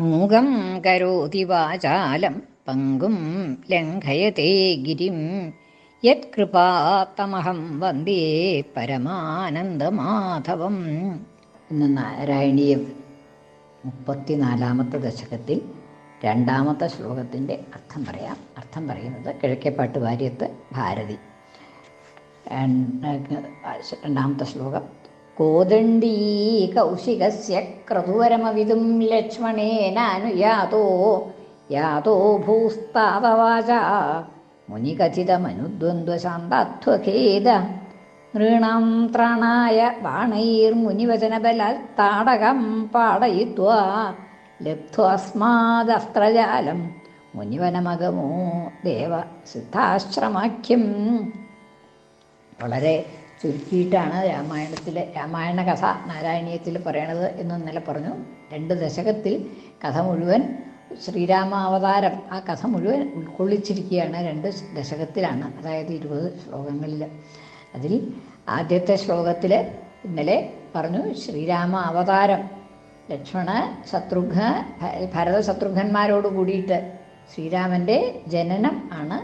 മൂകം കരോതി വാചാലം പങ്കും ലംഘയത്തെ ഗിരിം. യത്കൃപാത്തമഹം വന്ദേ പരമാനന്ദമാധവം. ഇന്ന് നാരായണീയം മുപ്പത്തിനാലാമത്തെ ദശകത്തിൽ രണ്ടാമത്തെ ശ്ലോകത്തിന്റെ അർത്ഥം പറയാം. അർത്ഥം പറയുന്നത് കിഴക്കേപ്പാട്ട് വാര്യത്ത് ഭാരതി. രണ്ടാമത്തെ ശ്ലോകം കൗശികസ്യ ക്രതുവരമവിതും ലക്ഷ്മണേനാനുയാതോ യാതോ ഭൂസ്താവവാച. മുനികഥിതമനുദ്വന്ദ്വശാന്താത്വഖേദ. നൃണം ത്രണായ ബാണൈർമുനിവചനബലാൽ താടകം പാടയിത്വാ. ലബ്ധ്വാസ്മാദസ്ത്രജാലം മുനിവനമകമോ ദേവ സിദ്ധാശ്രമാഖ്യം വളരെ ചുരുക്കിയിട്ടാണ് രാമായണത്തിലെ രാമായണ കഥ നാരായണീയത്തിൽ പറയണത് എന്ന് ഇന്നലെ പറഞ്ഞു. രണ്ട് ദശകത്തിൽ കഥ മുഴുവൻ ശ്രീരാമാവതാരം ആ കഥ മുഴുവൻ ഉൾക്കൊള്ളിച്ചിരിക്കുകയാണ് രണ്ട് ദശകത്തിലാണ് അതായത് ഇരുപത് ശ്ലോകങ്ങളിൽ. അതിൽ ആദ്യത്തെ ശ്ലോകത്തിൽ ഇന്നലെ പറഞ്ഞു ശ്രീരാമ അവതാരം ലക്ഷ്മണ ശത്രുഘ്ന ഭരത ശത്രുഘ്നന്മാരോട് കൂടിയിട്ട് ശ്രീരാമന്റെ ജനനം ആണ്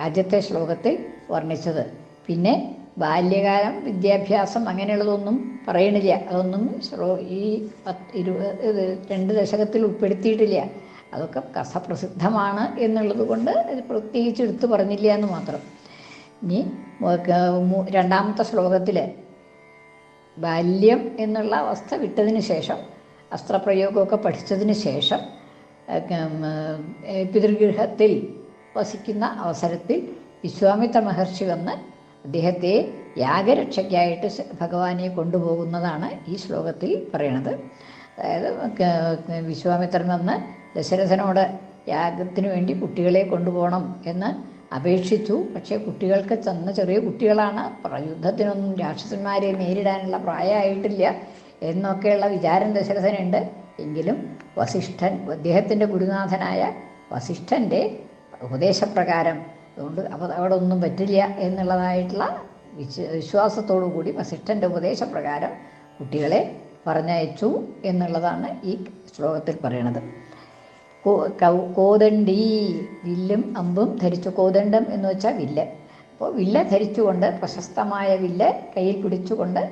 ആദ്യത്തെ ശ്ലോകത്തിൽ വർണിച്ചത്. പിന്നെ ബാല്യകാലം വിദ്യാഭ്യാസം അങ്ങനെയുള്ളതൊന്നും പറയണില്ല. അതൊന്നും ഈ ഇരുപത് രണ്ട് ദശകത്തിൽ ഉൾപ്പെടുത്തിയിട്ടില്ല. അതൊക്കെ കസപ്രസിദ്ധമാണ് എന്നുള്ളത് കൊണ്ട് അത് പ്രത്യേകിച്ച് എടുത്തു പറഞ്ഞില്ല എന്ന് മാത്രം. ഇനി രണ്ടാമത്തെ ശ്ലോകത്തിൽ ബാല്യം എന്നുള്ള അവസ്ഥ വിട്ടതിന് ശേഷം അസ്ത്രപ്രയോഗമൊക്കെ പഠിച്ചതിന് ശേഷം പിതൃഗൃഹത്തിൽ വസിക്കുന്ന അവസരത്തിൽ വിശ്വാമിത്ര മഹർഷി വന്ന് അദ്ദേഹത്തെ യാഗരക്ഷയ്ക്കായിട്ട് ഭഗവാനെ കൊണ്ടുപോകുന്നതാണ് ഈ ശ്ലോകത്തിൽ പറയണത്. അതായത് വിശ്വാമിത്രൻ വന്ന് ദശരഥനോട് യാഗത്തിന് വേണ്ടി കുട്ടികളെ കൊണ്ടുപോകണം എന്ന് അപേക്ഷിച്ചു. പക്ഷേ കുട്ടികൾക്ക് ചെന്ന ചെറിയ കുട്ടികളാണ്. യുദ്ധത്തിനൊന്നും രാക്ഷസന്മാരെ നേരിടാനുള്ള പ്രായമായിട്ടില്ല എന്നൊക്കെയുള്ള വിചാരം ദശരഥനുണ്ട്. എങ്കിലും വസിഷ്ഠൻ അദ്ദേഹത്തിന്റെ ഗുരുനാഥനായ വസിഷ്ഠന്റെ ഉപദേശപ്രകാരം അതുകൊണ്ട് അപ്പോൾ അവിടെ ഒന്നും പറ്റില്ല എന്നുള്ളതായിട്ടുള്ള വിശ്വ വിശ്വാസത്തോടു കൂടി വസിഷ്ഠന്റെ ഉപദേശപ്രകാരം കുട്ടികളെ പറഞ്ഞയച്ചു എന്നുള്ളതാണ് ഈ ശ്ലോകത്തിൽ പറയണത്. കോതണ്ടി വില്ലും അമ്പും ധരിച്ചു കോതണ്ടം എന്ന് വെച്ചാൽ വില്ല്. അപ്പോൾ വില്ല ധരിച്ചുകൊണ്ട് പ്രശസ്തമായ വില്ല് കയ്യിൽ പിടിച്ചുകൊണ്ട്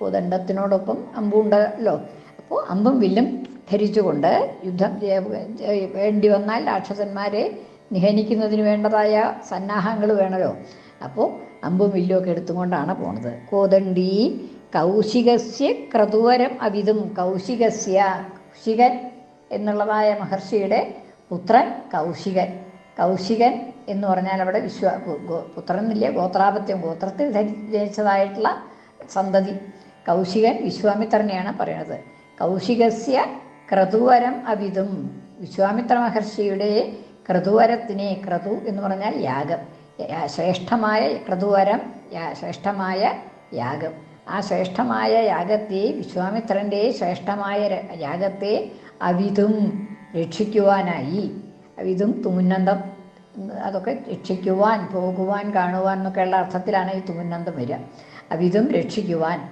കോതണ്ടത്തിനോടൊപ്പം അമ്പുണ്ടല്ലോ. അപ്പോൾ അമ്പും വില്ലും ധരിച്ചുകൊണ്ട് യുദ്ധം വേണ്ടി വന്നാൽ രാക്ഷസന്മാരെ നിഹനിക്കുന്നതിന് വേണ്ടതായ സന്നാഹങ്ങൾ വേണമല്ലോ. അപ്പോൾ അമ്പും വില്ലും ഒക്കെ എടുത്തുകൊണ്ടാണ് പോണത്. കോതണ്ടി കൗശികസ്യ ക്രതുവരം അവിതും കൗശികസ്യ കൗശികൻ എന്നുള്ളതായ മഹർഷിയുടെ പുത്രൻ കൗശികൻ. കൗശികൻ എന്ന് പറഞ്ഞാൽ അവിടെ വിശ്വ പുത്രൻ എന്നില്ല ഗോത്രാപത്യം ഗോത്രത്തിൽ ജനിച്ചതായിട്ടുള്ള സന്തതി. കൗശികൻ വിശ്വാമിത്രനെയാണ് പറയുന്നത് കൗശികസ്യ ക്രതുവരം അവിതും വിശ്വാമിത്ര മഹർഷിയുടെ ക്രതുവരത്തിനെ ക്രതു എന്ന് പറഞ്ഞാൽ യാഗം. ശ്രേഷ്ഠമായ ക്രതുവരം ശ്രേഷ്ഠമായ യാഗം. ആ ശ്രേഷ്ഠമായ യാഗത്തെ വിശ്വാമിത്രന്റെ ശ്രേഷ്ഠമായ യാഗത്തെ അവിതും രക്ഷിക്കുവാനായി. അവിതും തുമുന്നന്തം അതൊക്കെ രക്ഷിക്കുവാൻ പോകുവാൻ കാണുവാൻ എന്നൊക്കെയുള്ള അർത്ഥത്തിലാണ് ഈ തുമുന്നന്തം വരിക. അവിതും രക്ഷിക്കുവാൻ.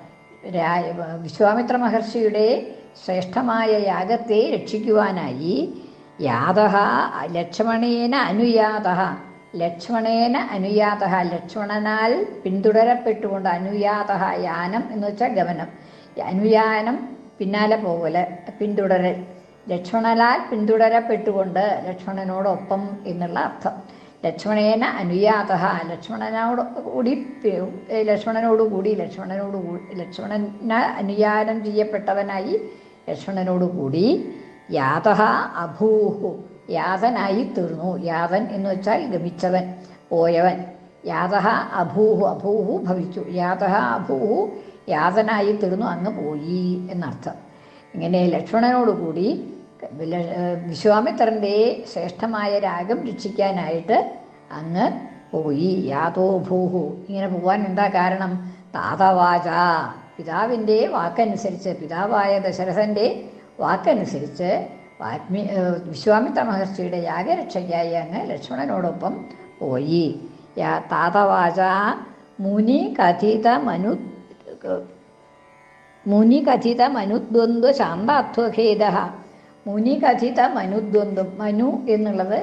വിശ്വാമിത്ര മഹർഷിയുടെ ശ്രേഷ്ഠമായ യാഗത്തെ രക്ഷിക്കുവാനായി യാത ലക്ഷ്മണേന അനുയാത ലക്ഷ്മണേന അനുയാത ലക്ഷ്മണനാൽ പിന്തുടരപ്പെട്ടുകൊണ്ട് അനുയാത യാനം എന്ന് വെച്ചാൽ ഗമനം. അനുയാനം പിന്നാലെ പോകൽ പിന്തുടരൽ. ലക്ഷ്മണനാൽ പിന്തുടരപ്പെട്ടുകൊണ്ട് ലക്ഷ്മണനോടൊപ്പം എന്നുള്ള അർത്ഥം. ലക്ഷ്മണേന അനുയാത ലക്ഷ്മണനോട് കൂടി ലക്ഷ്മണനോടുകൂടി ലക്ഷ്മണനോട് ലക്ഷ്മണന അനുയാനം ചെയ്യപ്പെട്ടവനായി ലക്ഷ്മണനോട് കൂടി യാത അഭൂഹു. യാതനായി തീർന്നു. യാതൻ എന്ന് വെച്ചാൽ ഗമിച്ചവൻ പോയവൻ. യാത അഭൂഹു. അഭൂഹു ഭവിച്ചു. യാത അഭൂഹു യാതനായി തീർന്നു അങ്ങ് പോയി എന്നർത്ഥം. ഇങ്ങനെ ലക്ഷ്മണനോടുകൂടി വിശ്വാമിത്രന്റെ ശ്രേഷ്ഠമായ രാഗം രക്ഷിക്കാനായിട്ട് അങ്ങ് പോയി. യാതോ ഭൂഹു. ഇങ്ങനെ പോകാൻ എന്താ കാരണം? താതവാച. പിതാവിന്റെ വാക്കനുസരിച്ച് പിതാവായ ദശരഥന്റെ വാക്കനുസരിച്ച് വാത്മീ വിശ്വാമിത്ര മഹർഷിയുടെ യാഗരക്ഷയ്ക്കായി അങ്ങ് ലക്ഷ്മണനോടൊപ്പം പോയി. താതവാച മുനി കഥിത മനു മുനി കഥിത മനുദ്വന്ദ്വ ശാന്താത്വഖേദ മുനി കഥിത മനുദ്വന്ദ്വം മനു എന്നുള്ളത്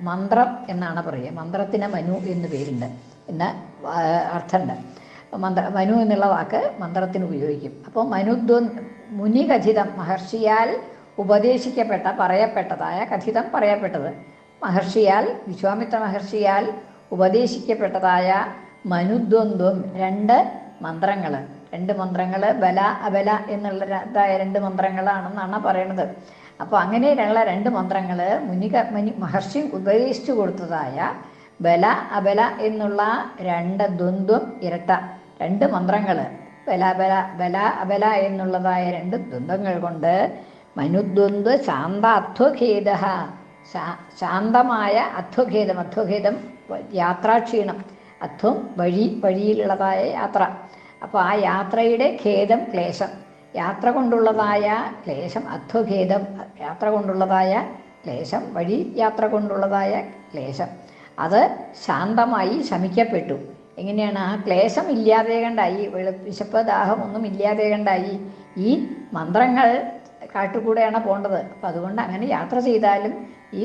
മന്ത്രം എന്നാണ് പറയുക. മന്ത്രത്തിന് മനു എന്ന് പേരുണ്ട്. എന്ന അർത്ഥമുണ്ട്. മന്ത്ര മനു എന്നുള്ള വാക്ക് മന്ത്രത്തിന് ഉപയോഗിക്കും. അപ്പോൾ മനുദ്വ മുനി കഥിതം മഹർഷിയാൽ ഉപദേശിക്കപ്പെട്ട പറയപ്പെട്ടതായ കഥിതം പറയപ്പെട്ടത്. മഹർഷിയാൽ വിശ്വാമിത്ര മഹർഷിയാൽ ഉപദേശിക്കപ്പെട്ടതായ മനുദ്വന്ദ്വം രണ്ട് മന്ത്രങ്ങൾ രണ്ട് മന്ത്രങ്ങൾ ബല അബല എന്നുള്ളതായ രണ്ട് മന്ത്രങ്ങളാണെന്നാണ് പറയണത്. അപ്പോൾ അങ്ങനെയുള്ള രണ്ട് മന്ത്രങ്ങൾ മുനിക മുനി മഹർഷി ഉപദേശിച്ചു കൊടുത്തതായ ബല അബല എന്നുള്ള രണ്ട് ദ്വന്ദ്വം ഇരട്ട രണ്ട് മന്ത്രങ്ങൾ ബല ബല ബല അബല എന്നുള്ളതായ രണ്ട് ദ്വന്ദ്ങ്ങൾ കൊണ്ട് മനുദ്വന്ദ് ശാന്ത അധ്വഖേദ ശാന്തമായ അധ്വഖേദം അധ്വഖേദം യാത്രാക്ഷീണം. അധ്വം വഴി വഴിയിലുള്ളതായ യാത്ര. അപ്പോൾ ആ യാത്രയുടെ ഖേദം ക്ലേശം. യാത്ര കൊണ്ടുള്ളതായ ക്ലേശം അധ്വഖേദം. യാത്ര കൊണ്ടുള്ളതായ ക്ലേശം വഴി യാത്ര കൊണ്ടുള്ളതായ ക്ലേശം. അത് ശാന്തമായി ശമിക്കപ്പെട്ടു. എങ്ങനെയാണ്? ആ ക്ലേശം ഇല്ലാതെ കണ്ടായി വിശപ്പ് ദാഹം ഒന്നും ഇല്ലാതെ കണ്ടായി. ഈ മന്ത്രങ്ങൾ കാട്ടുകൂടെയാണ് പോണ്ടത്. അപ്പം അതുകൊണ്ട് അങ്ങനെ യാത്ര ചെയ്താലും ഈ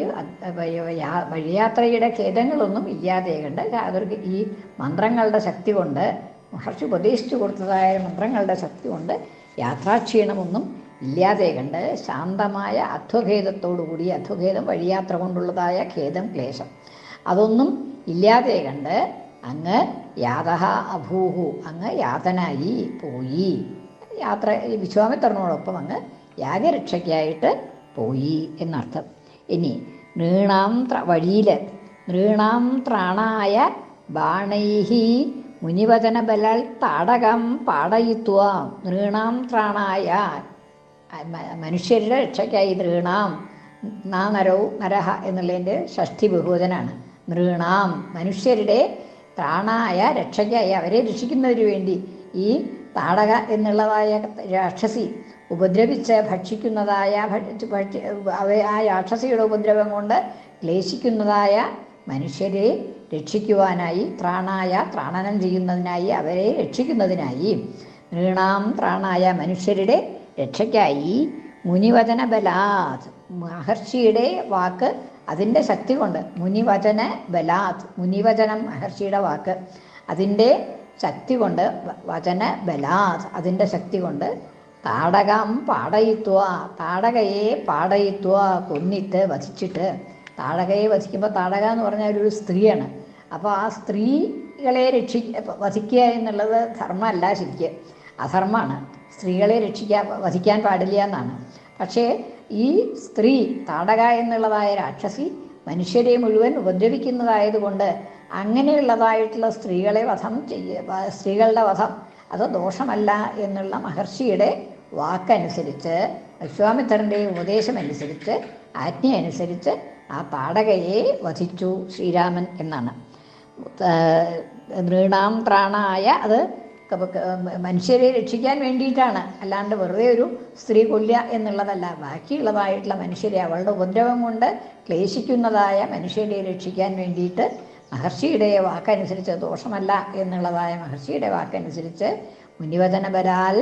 വഴിയാത്രയുടെ ഖേദങ്ങളൊന്നും ഇല്ലാതെ കണ്ട് അവർക്ക് ഈ മന്ത്രങ്ങളുടെ ശക്തി കൊണ്ട് മഹർഷി ഉപദേശിച്ചു കൊടുത്തതായ മന്ത്രങ്ങളുടെ ശക്തി കൊണ്ട് യാത്രാക്ഷീണമൊന്നും ഇല്ലാതെ കണ്ട് ശാന്തമായ അധ്വഖേദത്തോടുകൂടി അധ്വഖേദം വഴിയാത്ര കൊണ്ടുള്ളതായ ഖേദം ക്ലേശം അതൊന്നും ഇല്ലാതെ കണ്ട് അങ്ങ് യാതഹ അഭൂഹു അങ്ങ് യാതനായി പോയി. യാത്ര വിശ്വാമിത്രനോടൊപ്പം അങ്ങ് യാഗരക്ഷയ്ക്കായിട്ട് പോയി എന്നർത്ഥം. ഇനി നൃണാം വഴിയിൽ നൃണാം ത്രാണായ ബാണൈഹി മുനിവചന ബലാൽ താടകം പാടയിത്വ നൃണാം ത്രാണായ മനുഷ്യരുടെ രക്ഷയ്ക്കായി നൃണാം നാ നരോ നരഹ എന്നുള്ളതിന്റെ ഷഷ്ടി ബഹുവചനാണ്. നൃണാം മനുഷ്യരുടെ ത്രാണായ രക്ഷയ്ക്കായി അവരെ രക്ഷിക്കുന്നതിന് വേണ്ടി ഈ താടക എന്നുള്ളതായ രാക്ഷസി ഉപദ്രവിച്ച് ഭക്ഷിക്കുന്നതായ ഭക്ഷി ആ രാക്ഷസിയുടെ ഉപദ്രവം കൊണ്ട് ക്ലേശിക്കുന്നതായ മനുഷ്യരെ രക്ഷിക്കുവാനായി ത്രാണായ ത്രാണനം ചെയ്യുന്നതിനായി അവരെ രക്ഷിക്കുന്നതിനായി നൃണാം ത്രാണായ മനുഷ്യരുടെ രക്ഷയ്ക്കായി മുനിവചന ബലാത് മഹർഷിയുടെ വാക്ക് അതിന്റെ ശക്തി കൊണ്ട്. മുനിവചന ബലാത് മുനിവചനം മഹർഷിയുടെ വാക്ക് അതിന്റെ ശക്തി കൊണ്ട് വചന ബലാത് അതിന്റെ ശക്തി കൊണ്ട് താടകം പാടയിത്വ താടകയെ പാടയിത്വ കൊന്നിട്ട് വധിച്ചിട്ട് താടകയെ വധിക്കുമ്പോൾ താടക എന്ന് പറഞ്ഞാൽ ഒരു സ്ത്രീയാണ്. അപ്പോൾ ആ സ്ത്രീകളെ രക്ഷി വധിക്കുക എന്നുള്ളത് ധർമ്മമല്ല ശരിക്ക്. അധർമ്മമാണ്. സ്ത്രീകളെ രക്ഷിക്കാൻ വധിക്കാൻ പാടില്ല എന്നാണ്. പക്ഷേ ഈ സ്ത്രീ താടക എന്നുള്ളതായ രാക്ഷസി മനുഷ്യരെ മുഴുവൻ ഉപദ്രവിക്കുന്നതായതുകൊണ്ട് അങ്ങനെയുള്ളതായിട്ടുള്ള സ്ത്രീകളെ വധം ചെയ്യ സ്ത്രീകളുടെ വധം അത് ദോഷമല്ല എന്നുള്ള മഹർഷിയുടെ വാക്കനുസരിച്ച് വിശ്വാമിത്രന്റെ ഉപദേശമനുസരിച്ച് ആജ്ഞയനുസരിച്ച് ആ താടകയെ വധിച്ചു ശ്രീരാമൻ എന്നാണ്. നൃണാം ത്രാണായ അത് മനുഷ്യരെ രക്ഷിക്കാൻ വേണ്ടിയിട്ടാണ്. അല്ലാണ്ട് വെറുതെ ഒരു സ്ത്രീ കൊല്ല എന്നുള്ളതല്ല. ബാക്കിയുള്ളതായിട്ടുള്ള മനുഷ്യരെ അവളുടെ ഉപദ്രവം കൊണ്ട് ക്ലേശിക്കുന്നതായ മനുഷ്യരെ രക്ഷിക്കാൻ വേണ്ടിയിട്ട് മഹർഷിയുടെ വാക്കനുസരിച്ച് ദോഷമല്ല എന്നുള്ളതായ മഹർഷിയുടെ വാക്കനുസരിച്ച് മുനിവചന ബലാൽ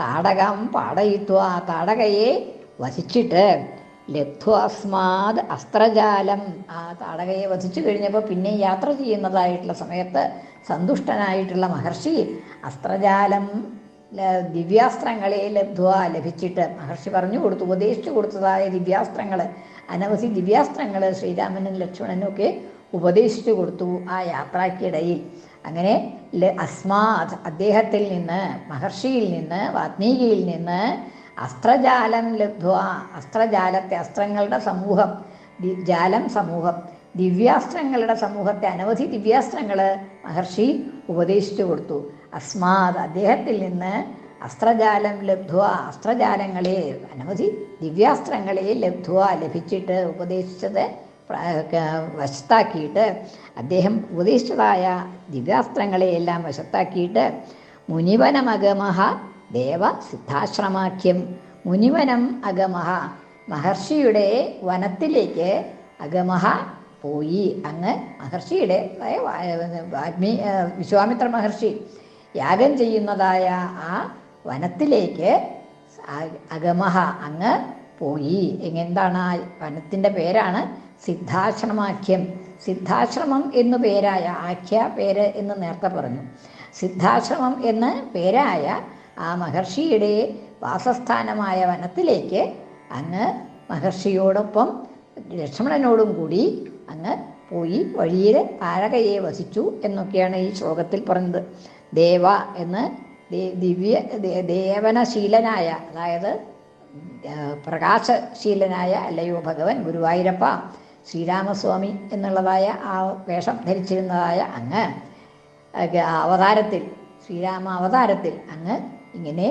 താടകം പാടയിത്വ താടകയെ വധിച്ചിട്ട് ലബ്ധ്വാസ്മാത് അസ്ത്രജാലം ആ താടകയെ വധിച്ചു കഴിഞ്ഞപ്പോൾ പിന്നെ യാത്ര ചെയ്യുന്നതായിട്ടുള്ള സമയത്ത് സന്തുഷ്ടനായിട്ടുള്ള മഹർഷി അസ്ത്രജാലം ദിവ്യാസ്ത്രങ്ങളെ ലബ്ധ്വ ലഭിച്ചിട്ട് മഹർഷി പറഞ്ഞു കൊടുത്തു ഉപദേശിച്ചു കൊടുത്തതായ ദിവ്യാസ്ത്രങ്ങൾ അനവധി ദിവ്യാസ്ത്രങ്ങൾ ശ്രീരാമനും ലക്ഷ്മണനും ഒക്കെ ഉപദേശിച്ചു കൊടുത്തു ആ യാത്രയ്ക്കിടയിൽ അങ്ങനെ അസ്മാത് അദ്ദേഹത്തിൽ നിന്ന് മഹർഷിയിൽ നിന്ന് വാത്മീകിയിൽ നിന്ന് അസ്ത്രജാലം ലബ്ധ്വ അസ്ത്രജാലത്തെ അസ്ത്രങ്ങളുടെ സമൂഹം ജാലം സമൂഹം ദിവ്യാസ്ത്രങ്ങളുടെ സമൂഹത്തെ അനവധി ദിവ്യാസ്ത്രങ്ങൾ മഹർഷി ഉപദേശിച്ചു കൊടുത്തു. അസ്മാത് അദ്ദേഹത്തിൽ നിന്ന് അസ്ത്രജാലം ലബ്ധ്വ അസ്ത്രജാലങ്ങളെ അനവധി ദിവ്യാസ്ത്രങ്ങളെ ലബ്ധ്വ ലഭിച്ചിട്ട് ഉപദേശിച്ചത് വശത്താക്കിയിട്ട് അദ്ദേഹം ഉപദേശിച്ചതായ ദിവ്യാസ്ത്രങ്ങളെയെല്ലാം വശത്താക്കിയിട്ട് മുനിവനമഗമഹ ദേവ സിദ്ധാശ്രമാഖ്യം. മുനിവനം അഗമഹ മഹർഷിയുടെ വനത്തിലേക്ക് അഗമഹ പോയി. അങ്ങ് മഹർഷിയുടെ ആത്മീ വിശ്വാമിത്ര മഹർഷി യാഗം ചെയ്യുന്നതായ ആ വനത്തിലേക്ക് അഗമഹ അങ്ങ് പോയി. എന്താണ് ആ വനത്തിന്റെ പേരാണ്? സിദ്ധാശ്രമാഖ്യം. സിദ്ധാശ്രമം എന്നു പേരായ ആഖ്യ പേര് എന്ന് നേരത്തെ പറഞ്ഞു. സിദ്ധാശ്രമം എന്ന് പേരായ ആ മഹർഷിയുടെ വാസസ്ഥാനമായ വനത്തിലേക്ക് അങ്ങ് മഹർഷിയോടൊപ്പം ലക്ഷ്മണനോടും കൂടി അങ്ങ് പോയി വഴിയിൽ താരകയെ വസിച്ചു എന്നൊക്കെയാണ് ഈ ശ്ലോകത്തിൽ പറഞ്ഞത്. ദേവ എന്ന് ദിവ്യ ദേവനശീലനായ അതായത് പ്രകാശശീലനായ അല്ലയോ ഭഗവൻ ഗുരുവായൂരപ്പ ശ്രീരാമസ്വാമി എന്നുള്ളതായ ആ വേഷം ധരിച്ചിരുന്നതായ അങ്ങ് അവതാരത്തിൽ ശ്രീരാമ അവതാരത്തിൽ അങ്ങ് ഇങ്ങനെ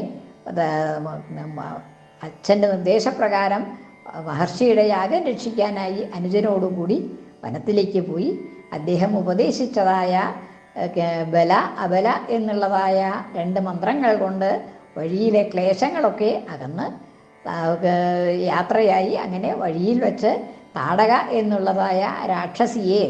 അച്ഛന്റെ നിർദ്ദേശപ്രകാരം മഹർഷിയുടെ യാഗം രക്ഷിക്കാനായി അനുജനോടുകൂടി വനത്തിലേക്ക് പോയി. അദ്ദേഹം ഉപദേശിച്ചതായ ബല അബല എന്നുള്ളതായ രണ്ട് മന്ത്രങ്ങൾ കൊണ്ട് വഴിയിലെ ക്ലേശങ്ങളൊക്കെ അകന്ന് യാത്രയായി. അങ്ങനെ വഴിയിൽ വെച്ച് താടക എന്നുള്ളതായ രാക്ഷസിയെ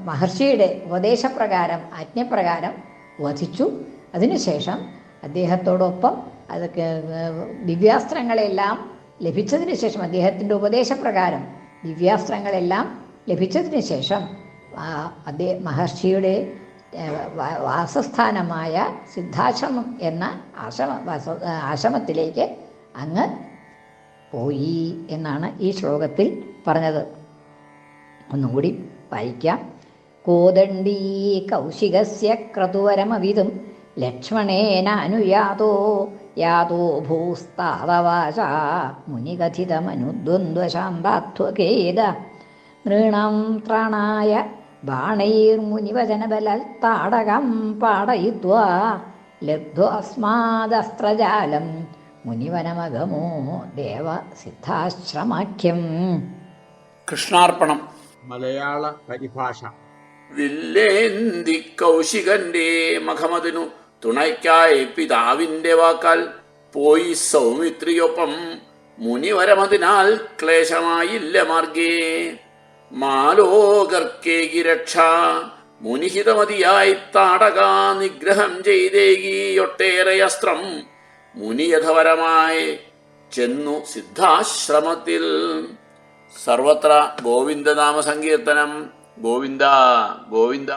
മഹർഷിയുടെ ഉപദേശപ്രകാരം ആജ്ഞപ്രകാരം വധിച്ചു. അതിനുശേഷം അദ്ദേഹത്തോടൊപ്പം അതൊക്കെ ദിവ്യാസ്ത്രങ്ങളെല്ലാം ലഭിച്ചതിന് ശേഷം അദ്ദേഹത്തിന്റെ ഉപദേശപ്രകാരം ദിവ്യാസ്ത്രങ്ങളെല്ലാം ലഭിച്ചതിന് ശേഷം അദ്ദേഹം മഹർഷിയുടെ വാസസ്ഥാനമായ സിദ്ധാശ്രമം എന്ന ആശ്രമ ആശ്രമത്തിലേക്ക് അങ്ങ് പോയി എന്നാണ് ഈ ശ്ലോകത്തിൽ പറഞ്ഞത്. ഒന്നുകൂടി വായിക്കാം. കോദണ്ഡീ കൗശികസ്യ ക്രതുവരമവിതും ലക്ഷ്മണേന അനുയാതോ യാതോ ഭൂസ്താതവാച മുനികഥിതമനുദ്വന്ദ്വശാന്താത്വഖേദ നൃണം ത്രാണായ ബാണൈർമുനിവചനബലത്താടകം പാടയിത്വാ. ലബ്ധ്വാസ്മാദസ്ത്രജാലം മുനിവനമഗമോ ദേവ സിദ്ധാശ്രമാഖ്യം കൃഷ്ണാർപ്പണം. മലയാള പരിഭാഷ. വില്ലേന്തി കൗശികന്റെ മഖമതിനു തുണയ്ക്കായി പിതാവിന്റെ വാക്കാൽ പോയി സൗമിത്രിയൊപ്പം മുനിവരമതിനാൽ ക്ലേശമായില്ല മാർഗേ. മാലോകർക്കേകി രക്ഷ മുനിഹിതമതിയായി താടകാ നിഗ്രഹം ചെയ്തേകിയൊട്ടേറെ അസ്ത്രം മുനിയഥപരമായി ചെന്നു സിദ്ധാശ്രമത്തിൽ. സർവത്ര ഗോവിന്ദനാമ സങ്കീർത്തനം ഗോവിന്ദ ഗോവിന്ദ.